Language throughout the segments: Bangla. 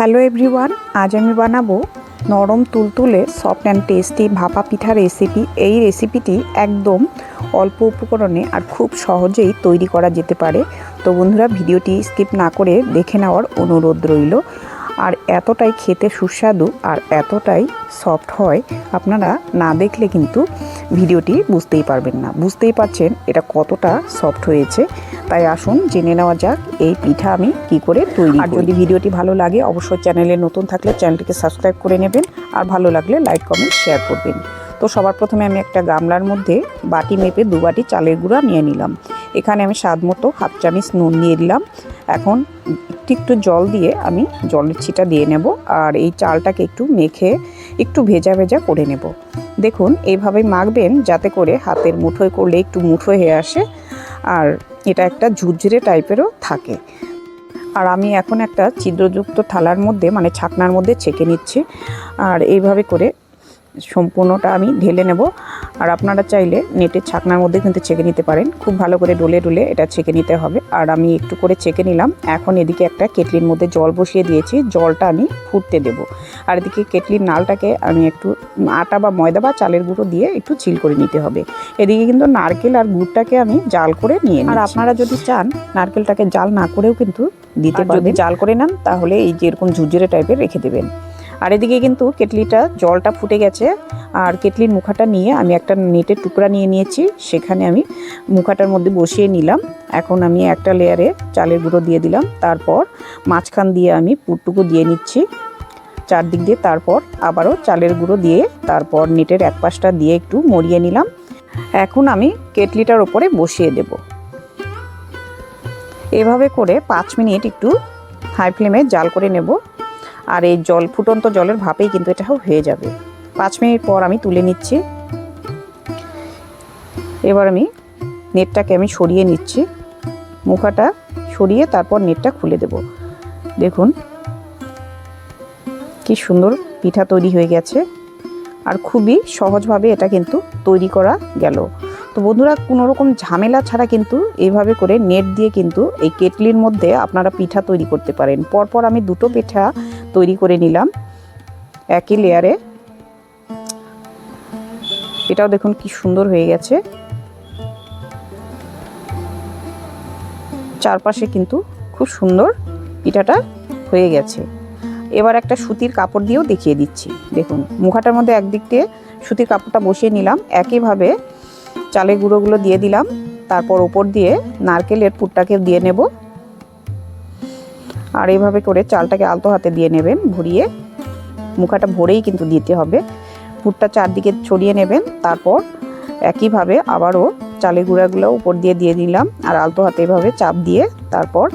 হ্যালো এভরিওয়ান আজ আমি বানাবো নরম তুলতুলে সফট অ্যান্ড টেস্টি ভাপা পিঠা রেসিপি এই রেসিপিটি একদম অল্প উপকরণে আর খুব সহজেই তৈরি করা যেতে পারে। তো বন্ধুরা, ভিডিওটি স্কিপ না করে দেখে নেওয়ার অনুরোধ রইল। আর এতটাই খেতে সুস্বাদু আর এতটাই সফট হয়, আপনারা না দেখলে কিন্তু ভিডিওটি বুঝতেই পারবেন না। বুঝতেই পারছেন এটা কতটা সফট হয়েছে। তাই আসুন জেনে নেওয়া যাক এই পিঠা আমি কি করে তৈরি আর যদি ভিডিওটি ভালো লাগে অবশ্যই চ্যানেলে নতুন থাকলে চ্যানেলটিকে সাবস্ক্রাইব করে নেবেন। আর ভালো লাগলে লাইক কমেন্ট শেয়ার করবেন। তো সবার প্রথমে আমি একটা গামলার মধ্যে বাটি মেপে দু বাটি চালের গুঁড়া নিয়ে নিলাম। এখানে আমি স্বাদ মতো হাফ চামিচ নুন দিয়ে দিলাম এখন একটু একটু জল দিয়ে আমি জলের ছিটা দিয়ে নেব আর এই চালটাকে একটু মেখে একটু ভেজা ভেজা করে নেব। দেখুন এইভাবে মাখবেন যাতে করে হাতের মুঠোয় করলে একটু মুঠো হয়ে আসে আর এটা একটা ঝুরঝুরে টাইপেরও থাকে। আর আমি এখন একটা ছিদ্রযুক্ত থালার মধ্যে মানে ছাকনার মধ্যে ছেঁকে নিচ্ছি আর এইভাবে করে সম্পূর্ণটা আমি ঢেলে নেব। আর আপনারা চাইলে নেটের ছাকনার মধ্যে কিন্তু ছেঁকে নিতে পারেন। খুব ভালো করে ডলে ডলে এটা ছেঁকে নিতে হবে। আর আমি একটু করে ছেঁকে নিলাম। এখন এদিকে একটা কেটলির মধ্যে জল বসিয়ে দিয়েছি। জলটা আমি ফুটতে দেব। আর এদিকে কেটলির নালটাকে আমি একটু আটা বা ময়দা বা চালের গুঁড়ো দিয়ে একটু চিল করে নিতে হবে। এদিকে কিন্তু নারকেল আর গুড়টাকে আমি জাল করে নিয়ে আর আপনারা যদি চান নারকেলটাকে জাল না করেও কিন্তু দিতে যদি জাল করে নেন তাহলে এই যে এরকম ঝুরঝুরে টাইপের রেখে দেবেন। আর এদিকে কিন্তু কেটলিটা জলটা ফুটে গেছে, আর কেটলির মুখাটা নিয়ে আমি একটা নেটের টুকরা নিয়ে নিয়েছি, সেখানে আমি মুখাটার মধ্যে বসিয়ে নিলাম। এখন আমি একটা লেয়ারে চালের গুঁড়ো দিয়ে দিলাম, তারপর মাঝখান দিয়ে আমি পুরটুকু দিয়ে নিচ্ছি। চারদিক দিয়ে তারপর আবারও চালের গুঁড়ো দিয়ে তারপর নেটের এক পাশটা দিয়ে একটু মরিয়ে নিলাম। এখন আমি কেটলিটার ওপরে বসিয়ে দেব। এভাবে করে পাঁচ মিনিট একটু হাই ফ্লেমে জাল করে নেব। আর এই জল ফুটন্ত জলের ভাপেই কিন্তু এটা হয়ে যাবে। পাঁচ মিনিট পর আমি তুলে নিচ্ছি। এবার আমি নেটটাকে আমি সরিয়ে নিচ্ছি। মুখাটা সরিয়ে তারপর নেটটা খুলে দেব। দেখুন, কি সুন্দর পিঠা তৈরি হয়ে গেছে। আর খুবই সহজভাবে এটা কিন্তু তৈরি করা গেল। তো বন্ধুরা, কোনো রকম ঝামেলা ছাড়া কিন্তু এইভাবে করে নেট দিয়ে কিন্তু এই কেটলির মধ্যে আপনারা পিঠা তৈরি করতে পারেন। পরপর আমি দুটো পিঠা তৈরি করে নিলাম একই লেয়ারে। এটাও দেখুন কি সুন্দর হয়ে গেছে। চারপাশে কিন্তু খুব সুন্দর পিঠাটা হয়ে গেছে। এবার একটা সুতির কাপড় দিয়েও দেখিয়ে দিচ্ছি। দেখুন, মুখাটার মধ্যে একদিক দিয়ে সুতির কাপড়টা বসিয়ে নিলাম। একইভাবে চালের গুঁড়োগুলো দিয়ে দিলাম। তারপর ওপর দিয়ে নারকেলের পুরটাকে দিয়ে নেব। আর এইভাবে করে চালটাকে আলতো হাতে দিয়ে নেবেন, ভরিয়ে। মুখাটা ভরেই কিন্তু দিতে হবে। পুরটা চারদিকে ছড়িয়ে নেবেন, তারপর একইভাবে আবারও চালের গুঁড়াগুলো উপর দিয়ে দিয়ে দিলাম আর আলতো হাতে এভাবে চাপ দিয়ে তারপর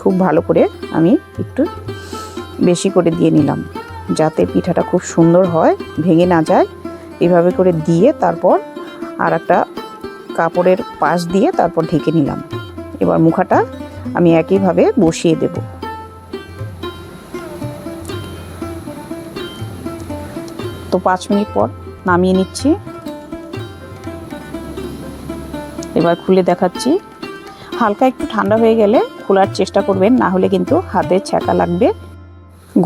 খুব ভালো করে আমি একটু বেশি করে দিয়ে নিলাম যাতে পিঠাটা খুব সুন্দর হয়, ভেঙে না যায়। এভাবে করে দিয়ে তারপর আর একটা কাপড়ের পাশ দিয়ে তারপর ঢেকে নিলাম। এবার মুখাটা আমি একইভাবে বসিয়ে দেব। তো পাঁচ মিনিট পর নামিয়ে নিচ্ছি। এবার খুলে দেখাচ্ছি। হালকা একটু ঠান্ডা হয়ে গেলে খোলার চেষ্টা করবেন, না হলে কিন্তু হাতে ছ্যাঁকা লাগবে।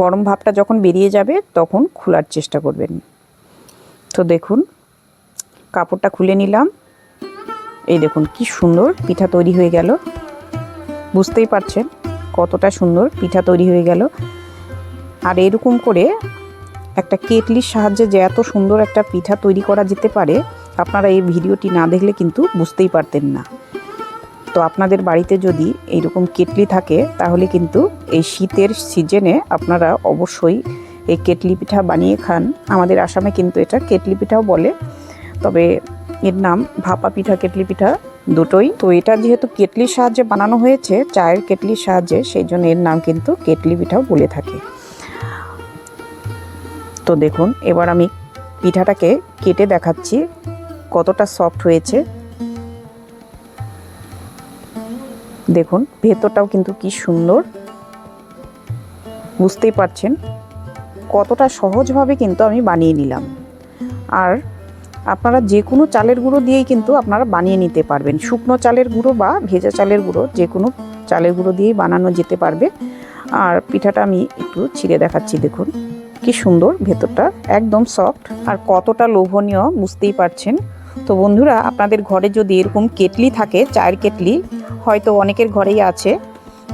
গরম ভাবটা যখন বেরিয়ে যাবে, তখন খোলার চেষ্টা করবেন। তো দেখুন, কাপড়টা খুলে নিলাম। এই দেখুন, কি সুন্দর পিঠা তৈরি হয়ে গেল। বুঝতেই পারছেন কতটা সুন্দর পিঠা তৈরি হয়ে গেল। আর এরকম করে একটা কেটলির সাহায্যে যে এত সুন্দর একটা পিঠা তৈরি করা যেতে পারে, আপনারা এই ভিডিওটি না দেখলে কিন্তু বুঝতেই পারতেন না। তো আপনাদের বাড়িতে যদি এইরকম কেটলি থাকে, তাহলে কিন্তু এই শীতের সিজনে আপনারা অবশ্যই এই কেটলি পিঠা বানিয়ে খান। আমাদের আসামে কিন্তু এটা কেটলি পিঠাও বলে। তবে এর নাম ভাপা পিঠা, কেটলি পিঠা দুটোই। তো এটা যেহেতু কেটলির সাহায্যে বানানো হয়েছে, চায়ের কেটলির সাহায্যে, সেই জন্য এর নাম কিন্তু কেটলি পিঠাও বলে থাকে। তো দেখুন, এবার আমি পিঠাটাকে কেটে দেখাচ্ছি কতটা সফট হয়েছে। দেখুন, ভেতরটাও কিন্তু কি সুন্দর। বুঝতেই পারছেন, কতটা সহজভাবে কিন্তু আমি বানিয়ে নিলাম। আর আপনারা যে কোনো চালের গুঁড়ো দিয়েই কিন্তু আপনারা বানিয়ে নিতে পারবেন। শুকনো চালের গুঁড়ো বা ভেজা চালের গুঁড়ো যে কোনো চালের গুঁড়ো দিয়েই বানানো যেতে পারবে। আর পিঠাটা আমি একটু ছিঁড়ে দেখাচ্ছি, দেখুন। কি সুন্দর, ভেতরটা একদম সফট আর কতটা লোভনীয়, বুঝতেই পারছেন? তো বন্ধুরা, আপনাদের ঘরে যদি এরকম কেটলি থাকে, চায়ের কেটলি, হয়তো অনেকের ঘরেই আছে।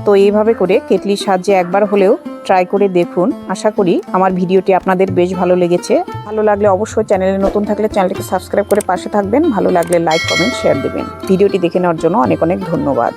তো এইভাবে করে কেটলির সাহায্যে একবার হলেও ট্রাই করে দেখুন। আশা করি আমার ভিডিওটি আপনাদের বেশ ভালো লেগেছে। ভালো লাগলে অবশ্যই চ্যানেলে নতুন থাকলে চ্যানেলটিকে সাবস্ক্রাইব করে পাশে থাকবেন। ভালো লাগলে লাইক কমেন্ট শেয়ার দেবেন। ভিডিওটি দেখে নেওয়ার জন্য অনেক অনেক ধন্যবাদ।